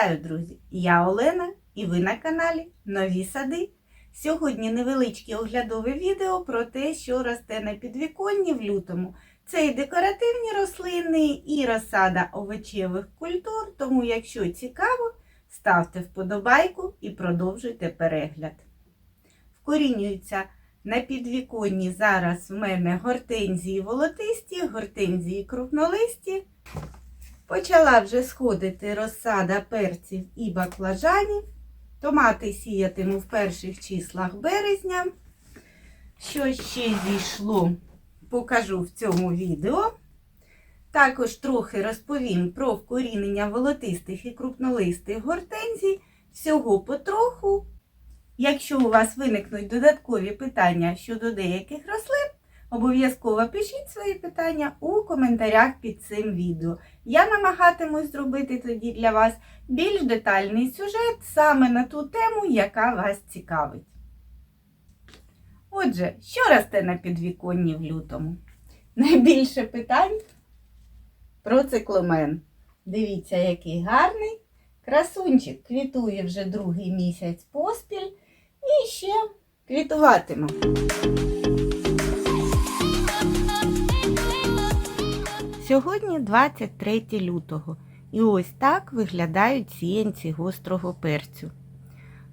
Вітаю, друзі! Я Олена і ви на каналі Нові Сади. Сьогодні невеличке оглядове відео про те, що росте на підвіконні в лютому. Це і декоративні рослини, і розсада овочевих культур. Тому, якщо цікаво, ставте вподобайку і продовжуйте перегляд. Вкорінюються на підвіконні зараз в мене гортензії волотисті, гортензії крупнолисті. Почала вже сходити розсада перців і баклажанів. Томати сіятиму в перших числах березня. Що ще зійшло, покажу в цьому відео. Також трохи розповім про вкорінення волотистих і крупнолистих гортензій. Всього потроху. Якщо у вас виникнуть додаткові питання щодо деяких рослин, Обов'язково пишіть свої питання у коментарях під цим відео. Я намагатимусь зробити тоді для вас більш детальний сюжет саме на ту тему, яка вас цікавить. Отже, що росте на підвіконні в лютому? Найбільше питань про цикламен. Дивіться, який гарний. Красунчик квітує вже другий місяць поспіль і ще квітуватиме. Сьогодні 23 лютого, і ось так виглядають сіянці гострого перцю.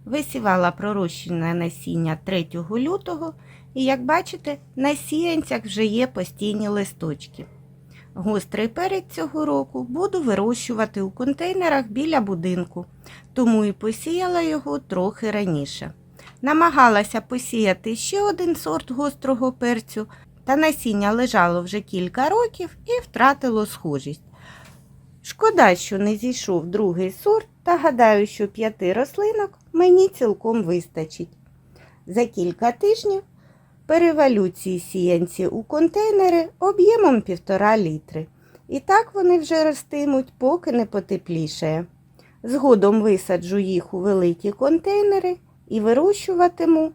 Висівала пророщене насіння 3 лютого, і, як бачите, на сіянцях вже є постійні листочки. Гострий перець цього року буду вирощувати у контейнерах біля будинку, тому і посіяла його трохи раніше. Намагалася посіяти ще один сорт гострого перцю, та насіння лежало вже кілька років і втратило схожість. Шкода, що не зійшов другий сорт, та гадаю, що п'яти рослинок мені цілком вистачить. За кілька тижнів перевалю ці сіянці у контейнери об'ємом 1,5 літри. І так вони вже ростимуть, поки не потеплішає. Згодом висаджу їх у великі контейнери і вирощуватиму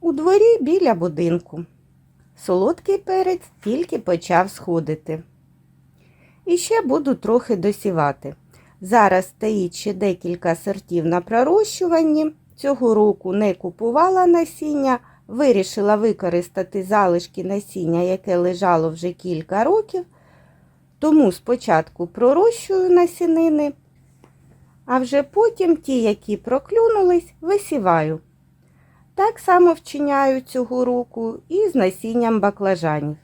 у дворі біля будинку. Солодкий перець тільки почав сходити. І ще буду трохи досівати. Зараз стоїть ще декілька сортів на пророщуванні. Цього року не купувала насіння, вирішила використати залишки насіння, яке лежало вже кілька років. Тому спочатку пророщую насінини, а вже потім ті, які проклюнулись, висіваю. Так само вчиняю цього року і з насінням баклажанів.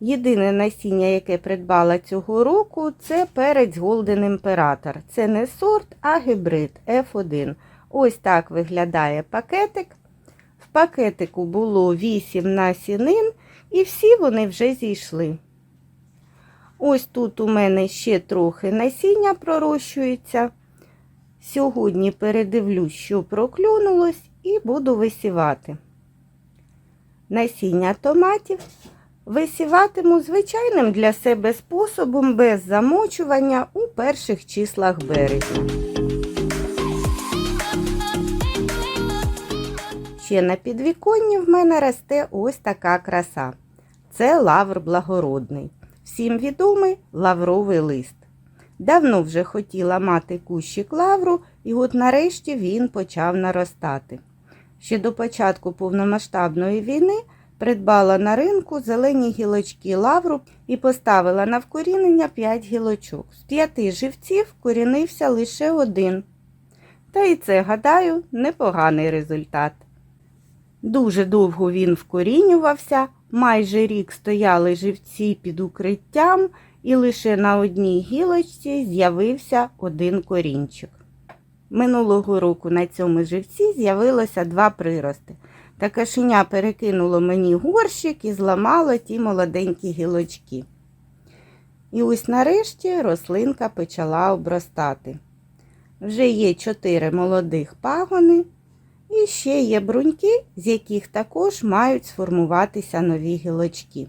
Єдине насіння, яке придбала цього року, це перець Golden Imperator. Це не сорт, а гібрид F1. Ось так виглядає пакетик. В пакетику було 8 насінин, і всі вони вже зійшли. Ось тут у мене ще трохи насіння пророщується. Сьогодні передивлюсь, що проклюнулось, і буду висівати. Насіння томатів висіватиму звичайним для себе способом без замочування у перших числах березня. Ще на підвіконні в мене росте ось така краса. Це лавр благородний. Всім відомий лавровий лист. Давно вже хотіла мати кущик лавру, і от нарешті він почав наростати. Ще до початку повномасштабної війни придбала на ринку зелені гілочки лавру і поставила на вкорінення 5 гілочок. З п'яти живців корінився лише один. Та і це, гадаю, непоганий результат. Дуже довго він вкорінювався, майже рік стояли живці під укриттям, і лише на одній гілочці з'явився один корінчик. Минулого року на цьому живці з'явилося два прирости. Та кашеня перекинуло мені горщик і зламало ті молоденькі гілочки. І ось нарешті рослинка почала обростати. Вже є чотири молодих пагони, і ще є бруньки, з яких також мають сформуватися нові гілочки.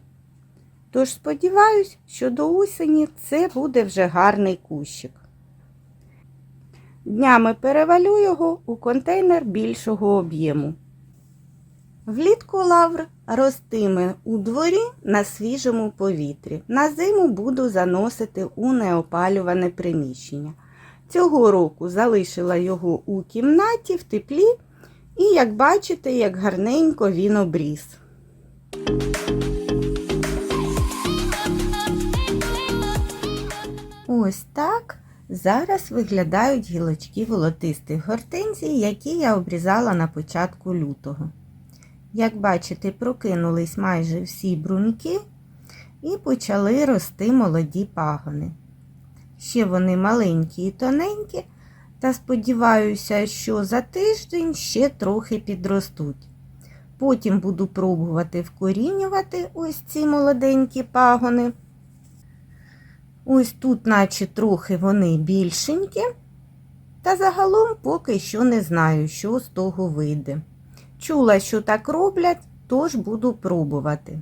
Тож сподіваюсь, що до осені це буде вже гарний кущик. Днями перевалю його у контейнер більшого об'єму. Влітку лавр ростиме у дворі на свіжому повітрі. На зиму буду заносити у неопалюване приміщення. Цього року залишила його у кімнаті в теплі, і, як бачите, як гарненько він обріс. Ось так зараз виглядають гілочки волотистих гортензій, які я обрізала на початку лютого. Як бачите, прокинулись майже всі бруньки і почали рости молоді пагони. Ще вони маленькі і тоненькі, та сподіваюся, що за тиждень ще трохи підростуть. Потім буду пробувати вкорінювати ось ці молоденькі пагони. Ось тут, наче трохи вони більшенькі, та загалом поки що не знаю, що з того вийде. Чула, що так роблять, тож буду пробувати.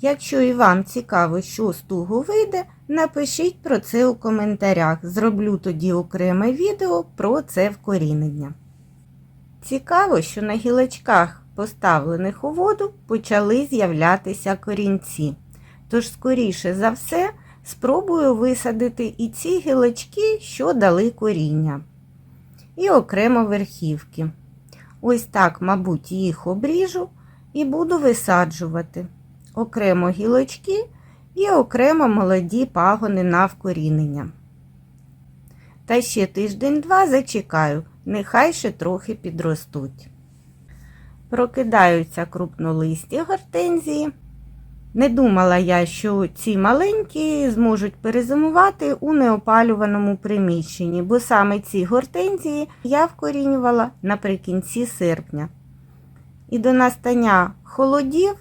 Якщо і вам цікаво, що з того вийде, напишіть про це у коментарях. Зроблю тоді окреме відео про це вкорінення. Цікаво, що на гілочках, поставлених у воду, почали з'являтися корінці. Тож, скоріше за все, спробую висадити і ці гілочки, що дали коріння. І окремо верхівки. Ось так, мабуть, їх обріжу і буду висаджувати. Окремо гілочки і окремо молоді пагони на вкорінення. Та ще тиждень-два зачекаю, нехай ще трохи підростуть. Прокидаються крупнолисті гортензії. Не думала я, що ці маленькі зможуть перезимувати у неопалюваному приміщенні, бо саме ці гортензії я вкорінювала наприкінці серпня. І до настання холодів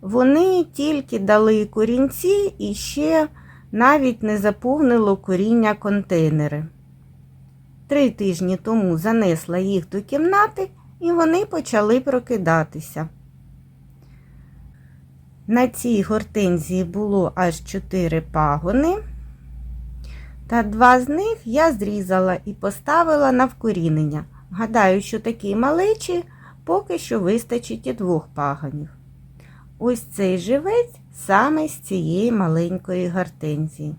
вони тільки дали корінці і ще навіть не заповнило коріння контейнери. Три тижні тому занесла їх до кімнати, і вони почали прокидатися. На цій гортензії було аж 4 пагони, та два з них я зрізала і поставила на вкорінення. Гадаю, що такі малечі поки що вистачить і двох пагонів. Ось цей живець саме з цієї маленької гортензії.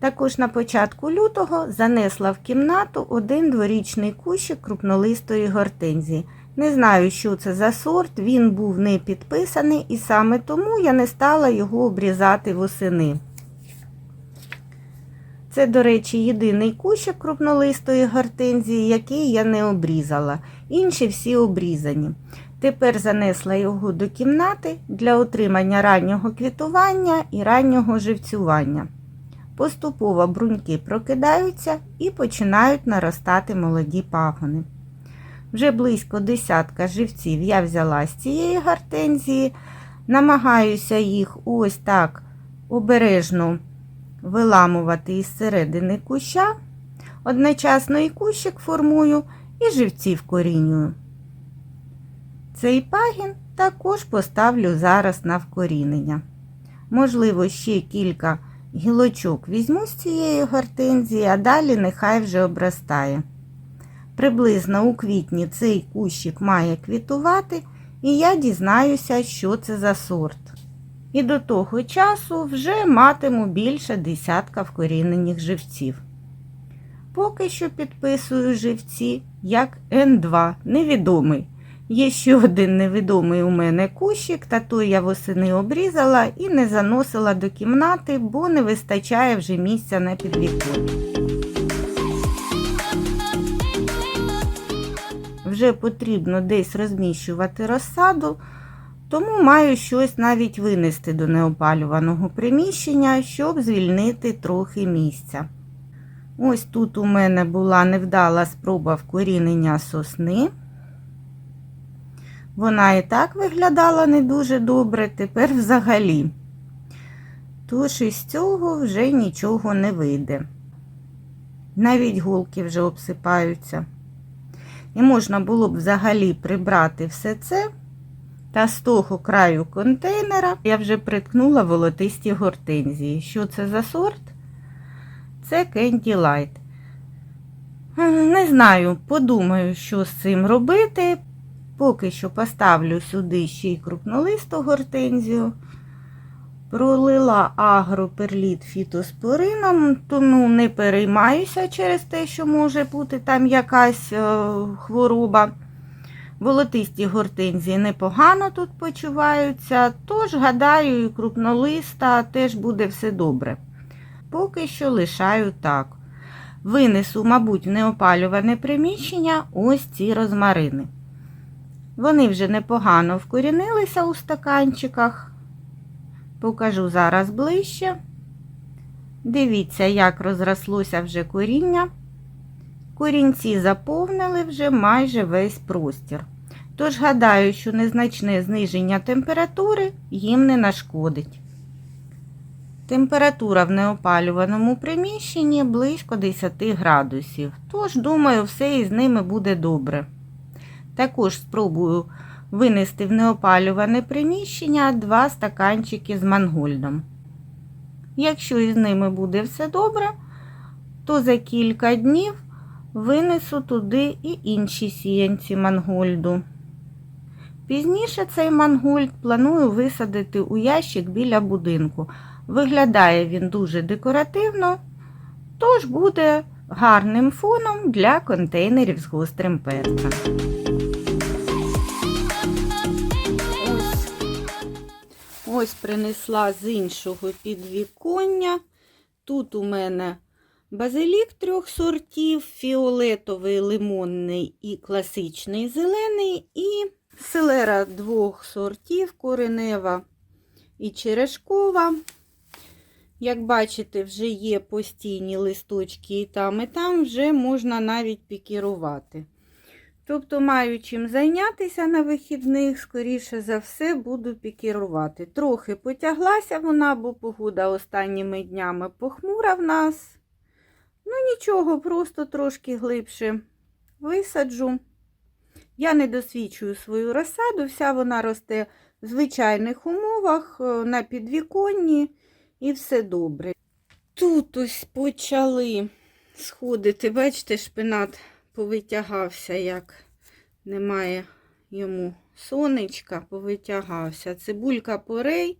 Також на початку лютого занесла в кімнату один дворічний кущик крупнолистої гортензії. Не знаю, що це за сорт, він був не підписаний, і саме тому я не стала його обрізати восени. Це, до речі, єдиний кущик крупнолистої гортензії, який я не обрізала. Інші всі обрізані. Тепер занесла його до кімнати для отримання раннього квітування і раннього живцювання. Поступово бруньки прокидаються і починають наростати молоді пагони. Вже близько десятка живців я взяла з цієї гортензії, намагаюся їх ось так обережно виламувати із середини куща, одночасно і кущик формую, і живці вкорінюю. Цей пагін також поставлю зараз на вкорінення. Можливо, ще кілька гілочок візьму з цієї гортензії, а далі нехай вже обростає. Приблизно у квітні цей кущик має квітувати, і я дізнаюся, що це за сорт. І до того часу вже матиму більше десятка вкорінених живців. Поки що підписую живці як Н2, невідомий. Є ще один невідомий у мене кущик, та той я восени обрізала і не заносила до кімнати, бо не вистачає вже місця на підвіконні. Вже потрібно десь розміщувати розсаду, тому маю щось навіть винести до неопалюваного приміщення, щоб звільнити трохи місця. Ось тут у мене була невдала спроба вкорінення сосни. Вона і так виглядала не дуже добре, тепер взагалі. Тож із цього вже нічого не вийде. Навіть голки вже обсипаються. І можна було б взагалі прибрати все це. Та з того краю контейнера я вже приткнула волотисті гортензії. Що це за сорт? Це Candy Light. Не знаю, подумаю, що з цим робити. Поки що поставлю сюди ще й крупнолисту гортензію. Пролила агроперліт фітоспорином, тому не переймаюся через те, що може бути там якась е, хвороба. Волотисті гортензії непогано тут почуваються, тож, гадаю, і крупнолиста теж буде все добре. Поки що лишаю так. Винесу, мабуть, неопалюване приміщення ось ці розмарини. Вони вже непогано вкорінилися у стаканчиках. Покажу зараз ближче. Дивіться, як розрослося вже коріння. Корінці заповнили вже майже весь простір. Тож гадаю, що незначне зниження температури їм не нашкодить. Температура в неопалюваному приміщенні близько 10 градусів, тож, думаю, все із ними буде добре. Також спробую винести в неопалюване приміщення два стаканчики з мангольдом. Якщо із ними буде все добре, то за кілька днів винесу туди і інші сіянці мангольду. Пізніше цей мангольд планую висадити у ящик біля будинку. Виглядає він дуже декоративно, тож буде гарним фоном для контейнерів з гострим перцем. Ось принесла з іншого підвіконня. Тут у мене базилік трьох сортів, фіолетовий, лимонний і класичний зелений, і селера двох сортів, коренева і черешкова. Як бачите, вже є постійні листочки і там, і там вже можна навіть пікірувати. Тобто, маю чим зайнятися на вихідних, скоріше за все, буду пікірувати. Трохи потяглася вона, бо погода останніми днями похмура в нас. Ну, нічого, просто трошки глибше висаджу. Я не досвідчую свою розсаду, вся вона росте в звичайних умовах, е, на підвіконні і все добре. Тут ось почали сходити, бачите, шпинат повитягався, як немає йому сонечка, повитягався. Цибулька порей,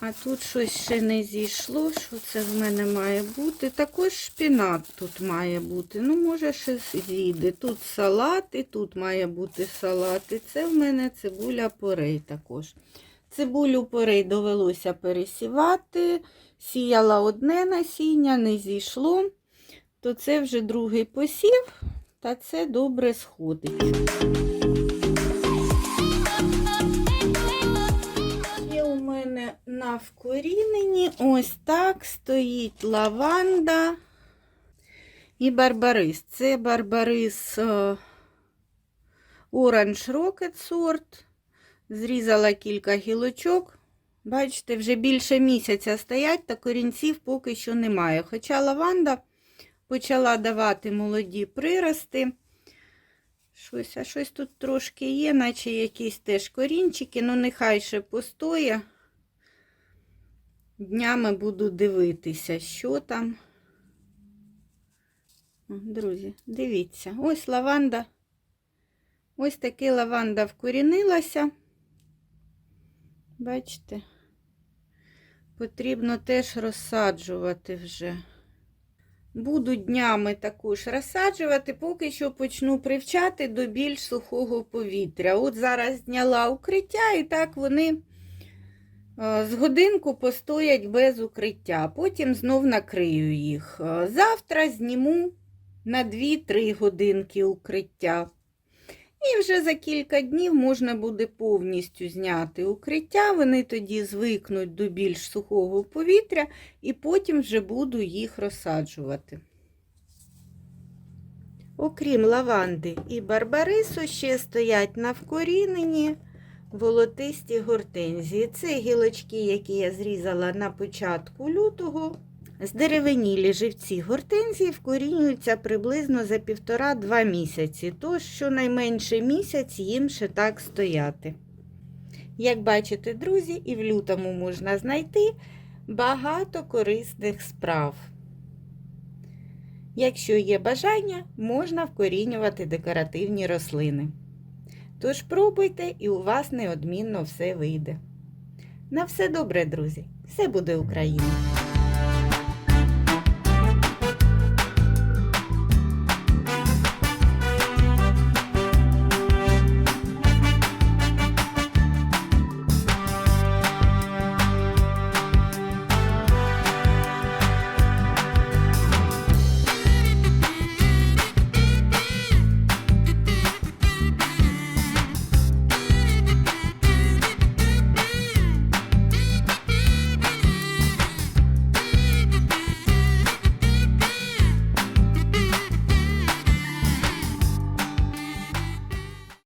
а тут щось ще не зійшло. Що це в мене має бути? Також шпинат тут має бути. Ну, може, ще зійде. Тут салат, і тут має бути салат. І це в мене цибуля порей також. Цибулю порей довелося пересівати. Сіяла одне насіння, не зійшло, то це вже другий посів, та це добре сходить. Є у мене на вкоріненні ось так стоїть лаванда і барбарис. Це барбарис е, Orange Rocket сорт. Зрізала кілька гілочок. Бачите, вже більше місяця стоять, та корінців поки що немає. Хоча лаванда почала давати молоді прирости. Щось, а щось тут трошки є, наче якісь теж корінчики, ну нехай ще постоє. Днями буду дивитися, що там. Друзі, дивіться, ось лаванда. Ось таки лаванда вкорінилася. Бачите, потрібно теж розсаджувати вже. Буду днями також розсаджувати, поки що почну привчати до більш сухого повітря. От зараз зняла укриття, і так вони з годинку постоять без укриття, потім знов накрию їх. Завтра зніму на 2-3 годинки укриття. І вже за кілька днів можна буде повністю зняти укриття, вони тоді звикнуть до більш сухого повітря, і потім вже буду їх розсаджувати. Окрім лаванди і барбарису, ще стоять на вкоріненні волотисті гортензії. Це гілочки, які я зрізала на початку лютого. Здеревенілі живці гортензії вкорінюються приблизно за півтора-два місяці, тож щонайменше місяць їм ще так стояти. Як бачите, друзі, і в лютому можна знайти багато корисних справ. Якщо є бажання, можна вкорінювати декоративні рослини. Тож пробуйте і у вас неодмінно все вийде. На все добре, друзі! Все буде Україна!